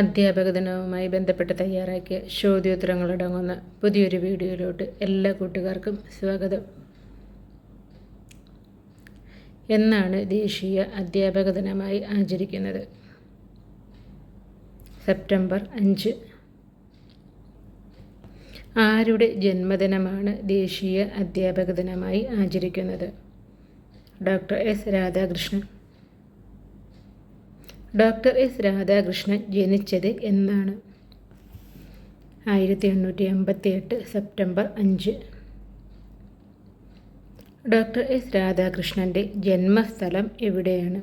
അധ്യാപക ദിനവുമായി ബന്ധപ്പെട്ട് തയ്യാറാക്കിയ ചോദ്യോത്തരങ്ങളടങ്ങുന്ന പുതിയൊരു വീഡിയോയിലോട്ട് എല്ലാ കൂട്ടുകാർക്കും സ്വാഗതം. എന്നാണ് ദേശീയ അധ്യാപക ദിനമായി ആചരിക്കുന്നത്. സെപ്റ്റംബർ അഞ്ച്. ആരുടെ ജന്മദിനമാണ് ദേശീയ അധ്യാപക ദിനമായി ആചരിക്കുന്നത്? Doctor S Radhakrishnan. Doctor S Radhakrishnan ജനിച്ചത് എന്നാണ്. ആയിരത്തി എണ്ണൂറ്റി എൺപത്തി എട്ട് സെപ്റ്റംബർ അഞ്ച്. ഡോക്ടർ എസ് രാധാകൃഷ്ണന്റെ ജന്മസ്ഥലം എവിടെയാണ്?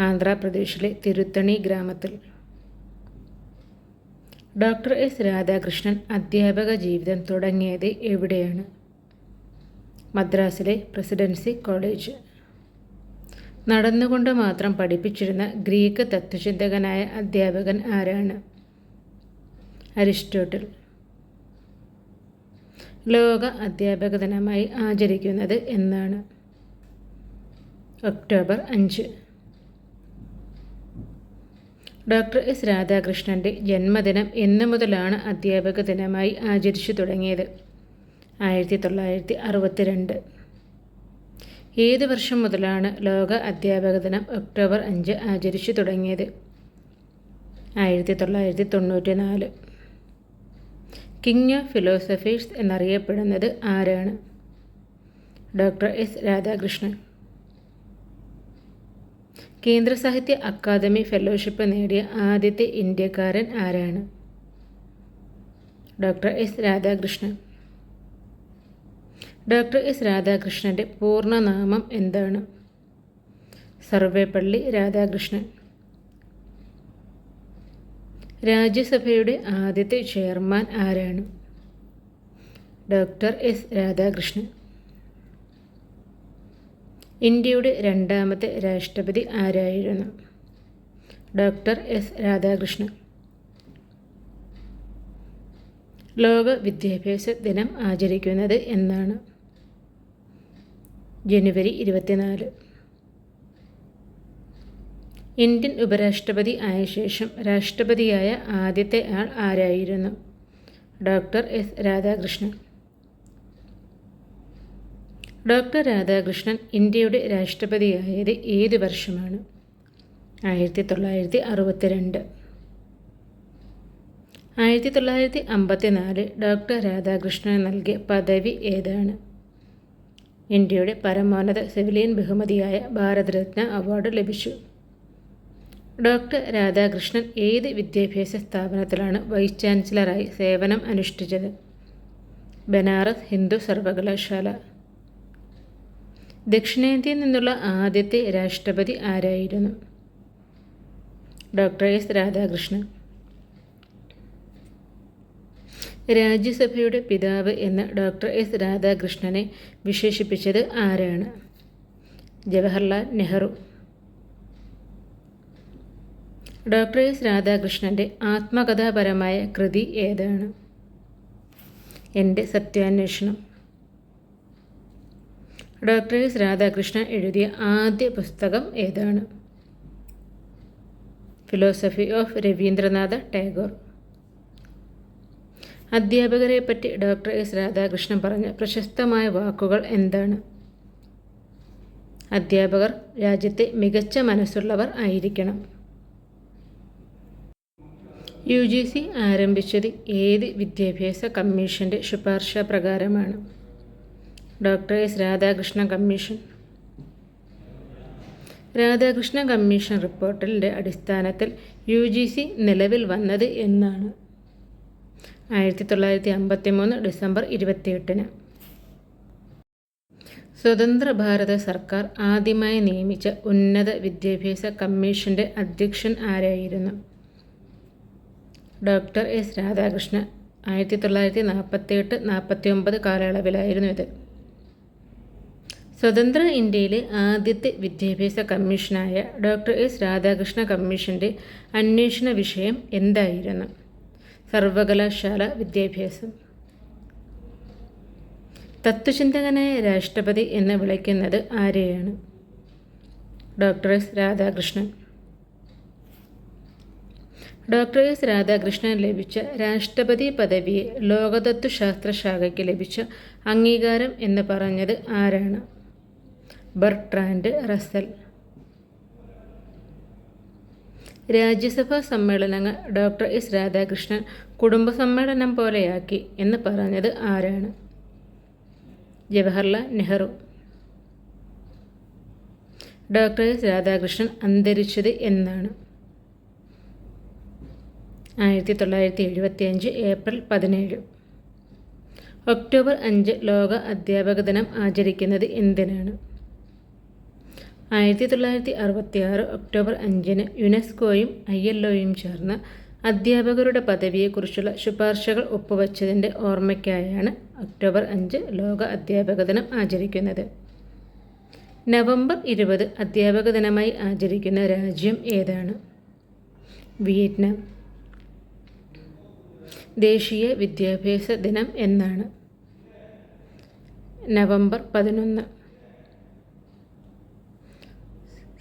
ആന്ധ്രാപ്രദേശിലെ തിരുത്തണി ഗ്രാമത്തിൽ. ഡോക്ടർ എസ് രാധാകൃഷ്ണൻ അധ്യാപക ജീവിതം തുടങ്ങിയത് എവിടെയാണ്? മദ്രാസിലെ പ്രസിഡൻസി കോളേജ്. നടന്നുകൊണ്ട് മാത്രം പഠിപ്പിച്ചിരുന്ന ഗ്രീക്ക് തത്വചിന്തകനായ അധ്യാപകൻ ആരാണ്? അരിസ്റ്റോട്ടിൽ. ലോക അധ്യാപക ദിനമായി ആചരിക്കുന്നത് എന്നാണ്. ഒക്ടോബർ അഞ്ച്. ഡോക്ടർ എസ് രാധാകൃഷ്ണന്റെ ജന്മദിനം എന്നു മുതലാണ് അധ്യാപക ദിനമായി ആചരിച്ചു തുടങ്ങിയത്. ആയിരത്തി തൊള്ളായിരത്തി അറുപത്തിരണ്ട്. ഏത് വർഷം മുതലാണ് ലോക അധ്യാപക ദിനം ഒക്ടോബർ അഞ്ച് ആചരിച്ചു തുടങ്ങിയത്? ആയിരത്തി തൊള്ളായിരത്തി തൊണ്ണൂറ്റി നാല് കിങ് ഓഫ് ഫിലോസഫേഴ്സ് എന്നറിയപ്പെടുന്നത് ആരാണ്? Doctor S Radhakrishnan. Kendra Sahitya Akademi fellowship നേടിയ ആദ്യത്തെ ഇന്ത്യക്കാരൻ ആരാണ്? Doctor S Radhakrishnan. Doctor S രാധാകൃഷ്ണന്റെ പൂർണനാമം എന്താണ്? സർവേപ്പള്ളി രാധാകൃഷ്ണൻ. രാജ്യസഭയുടെ ആദ്യത്തെ ചെയർമാൻ ആരാണ്? Doctor S Radhakrishnan. ഇന്ത്യയുടെ രണ്ടാമത്തെ രാഷ്ട്രപതി ആരായിരുന്നു? Doctor S Radhakrishnan. ലോക വിദ്യാഭ്യാസ ദിനം ആചരിക്കുന്നത് എന്നാണ്. ജനുവരി ഇരുപത്തിനാല്. ഇന്ത്യൻ ഉപരാഷ്ട്രപതി ആയ ശേഷം രാഷ്ട്രപതിയായ ആദ്യത്തെ ആൾ ആരായിരുന്നു? Doctor S Radhakrishnan. Doctor Radhakrishnan ഇന്ത്യയുടെ രാഷ്ട്രപതിയായത് ഏത് വർഷമാണ്? ആയിരത്തി തൊള്ളായിരത്തി അറുപത്തിരണ്ട് ആയിരത്തി തൊള്ളായിരത്തി അമ്പത്തിനാല് ഡോക്ടർ രാധാകൃഷ്ണൻ നൽകിയ പദവി ഏതാണ്? ഇന്ത്യയുടെ പരമോന്നത സിവിലിയൻ ബഹുമതിയായ ഭാരതരത്ന അവാർഡ് ലഭിച്ചു. ഡോക്ടർ രാധാകൃഷ്ണൻ ഏത് വിദ്യാഭ്യാസ സ്ഥാപനത്തിലാണ് വൈസ് ചാൻസലറായി സേവനം അനുഷ്ഠിച്ചത്? ബനാറസ് ഹിന്ദു സർവകലാശാല. ദക്ഷിണേന്ത്യയിൽ നിന്നുള്ള ആദ്യത്തെ രാഷ്ട്രപതി ആരായിരുന്നു? Doctor S. രാധാകൃഷ്ണൻ. രാജ്യസഭയുടെ പിതാവ് എന്ന് ഡോക്ടർ എസ് രാധാകൃഷ്ണനെ വിശേഷിപ്പിച്ചത് ആരാണ്? ജവഹർലാൽ നെഹ്റു. ഡോക്ടർ എസ് രാധാകൃഷ്ണന്റെ ആത്മകഥാപരമായ കൃതി ഏതാണ്? എന്റെ സത്യാന്വേഷണം. ഡോക്ടർ എസ് രാധാകൃഷ്ണൻ എഴുതിയ ആദ്യ പുസ്തകം ഏതാണ്? Philosophy of Rabindranath Tagore. അധ്യാപകരെ പറ്റി ഡോക്ടർ എസ് രാധാകൃഷ്ണൻ പറഞ്ഞ പ്രശസ്തമായ വാക്കുകൾ എന്താണ്? അധ്യാപകർ രാജ്യത്തെ മികച്ച മനസ്സുള്ളവർ ആയിരിക്കണം. യു ജി സി ആരംഭിച്ചത് ഏത് വിദ്യാഭ്യാസ കമ്മീഷന്റെ ശുപാർശ പ്രകാരമാണ്? Doctor S Radhakrishna commission. Radhakrishna commission റിപ്പോർട്ടിന്റെ അടിസ്ഥാനത്തിൽ യു ജി സി നിലവിൽ വന്നത് എന്നാണ്. ആയിരത്തി തൊള്ളായിരത്തി അമ്പത്തി മൂന്ന് ഡിസംബർ ഇരുപത്തിയെട്ടിന്. സ്വതന്ത്ര ഭാരത സർക്കാർ ആദ്യമായി നിയമിച്ച ഉന്നത വിദ്യാഭ്യാസ കമ്മീഷന്റെ അധ്യക്ഷൻ ആരായിരുന്നു? ഡോക്ടർ എസ് രാധാകൃഷ്ണൻ ആയിരത്തി തൊള്ളായിരത്തി നാൽപ്പത്തിയെട്ട് നാൽപ്പത്തി ഒമ്പത് കാലയളവിലായിരുന്നു ഇത്. സ്വതന്ത്ര ഇന്ത്യയിലെ ആദ്യത്തെ വിദ്യാഭ്യാസ കമ്മീഷനായ ഡോക്ടർ എസ് രാധാകൃഷ്ണ കമ്മീഷന്റെ അന്വേഷണ വിഷയം എന്തായിരുന്നു? സർവകലാശാല വിദ്യാഭ്യാസം. തത്വചിന്തകനായ രാഷ്ട്രപതി എന്ന് വിളിക്കുന്നത് ആരെയാണ്? Doctor S Radhakrishnan. Doctor S Radhakrishnan ലഭിച്ച രാഷ്ട്രപതി പദവിയെ ലോകതത്വശാസ്ത്ര ശാഖയ്ക്ക് ലഭിച്ച അംഗീകാരം എന്ന് പറഞ്ഞത് ആരാണ്? ബർട്രാൻഡ് റസൽ രാജ്യസഭാ സമ്മേളനങ്ങൾ ഡോക്ടർ എസ് രാധാകൃഷ്ണൻ കുടുംബ സമ്മേളനം പോലെയാക്കി എന്ന് പറഞ്ഞത് ആരാണ്? ജവഹർലാൽ നെഹ്റു. ഡോക്ടർ എസ് രാധാകൃഷ്ണൻ അന്തരിച്ചത് എന്നാണ്. ആയിരത്തി തൊള്ളായിരത്തി എഴുപത്തി അഞ്ച് ഏപ്രിൽ പതിനേഴ്. ഒക്ടോബർ അഞ്ച് ലോക അധ്യാപക ദിനം ആചരിക്കുന്നത് എന്തിനാണ്? ആയിരത്തി തൊള്ളായിരത്തി അറുപത്തി ആറ് ഒക്ടോബർ അഞ്ചിന് യുനെസ്കോയും ഐ എൽ ഒയും ചേർന്ന് അധ്യാപകരുടെ പദവിയെക്കുറിച്ചുള്ള ശുപാർശകൾ ഒപ്പുവച്ചതിന്റെ ഓർമ്മയ്ക്കായാണ് ഒക്ടോബർ അഞ്ച് ലോക അധ്യാപക ദിനം ആചരിക്കുന്നത്. നവംബർ ഇരുപത് അധ്യാപക ദിനമായി ആചരിക്കുന്ന രാജ്യം ഏതാണ്? വിയറ്റ്നാം. ദേശീയ വിദ്യാഭ്യാസ ദിനം എന്നാണ്. നവംബർ പതിനൊന്ന്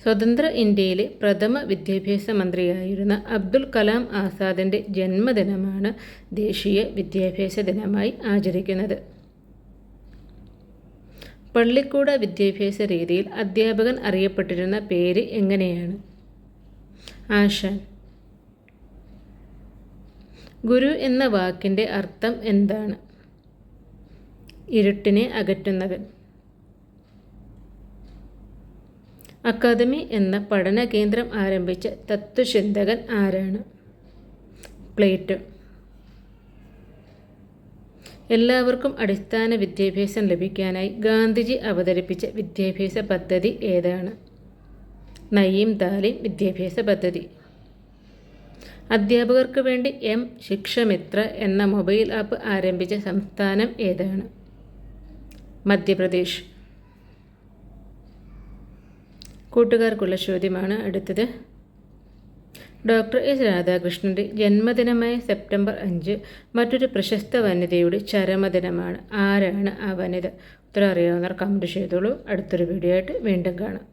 സ്വതന്ത്ര ഇന്ത്യയിലെ പ്രഥമ വിദ്യാഭ്യാസ മന്ത്രിയായിരുന്ന അബ്ദുൽ കലാം ആസാദിന്റെ ജന്മദിനമാണ് ദേശീയ വിദ്യാഭ്യാസ ദിനമായി ആചരിക്കുന്നത്. പള്ളിക്കൂട വിദ്യാഭ്യാസ രീതിയിൽ അധ്യാപകൻ അറിയപ്പെട്ടിരുന്ന പേര് എങ്ങനെയാണ്? ആശാൻ. ഗുരു എന്ന വാക്കിന്റെ അർത്ഥം എന്താണ്? ഇരുട്ടിനെ അകറ്റുന്നവൻ. അക്കാദമി എന്ന പഠന കേന്ദ്രം ആരംഭിച്ച തത്വചിന്തകൻ ആരാണ്? പ്ലേറ്റോ. എല്ലാവർക്കും അടിസ്ഥാന വിദ്യാഭ്യാസം ലഭിക്കാനായി ഗാന്ധിജി അവതരിപ്പിച്ച വിദ്യാഭ്യാസ പദ്ധതി ഏതാണ്? നയീം താലിം വിദ്യാഭ്യാസ പദ്ധതി. അധ്യാപകർക്ക് വേണ്ടി എം ശിക്ഷമിത്ര എന്ന മൊബൈൽ ആപ്പ് ആരംഭിച്ച സംസ്ഥാനം ഏതാണ്? മധ്യപ്രദേശ്. കൂട്ടുകാർക്കുള്ള ചോദ്യമാണ് അടുത്തത്. ഡോക്ടർ എസ് രാധാകൃഷ്ണന്റെ ജന്മദിനമായ സെപ്റ്റംബർ അഞ്ച് മറ്റൊരു പ്രശസ്ത വനിതയുടെ ചരമദിനമാണ്. ആരാണ് ആ വനിത? ഉത്തരം അറിയാവുന്നവർ കമന്റ് ചെയ്തോളൂ. അടുത്തൊരു വീഡിയോ ആയിട്ട് വീണ്ടും കാണാം.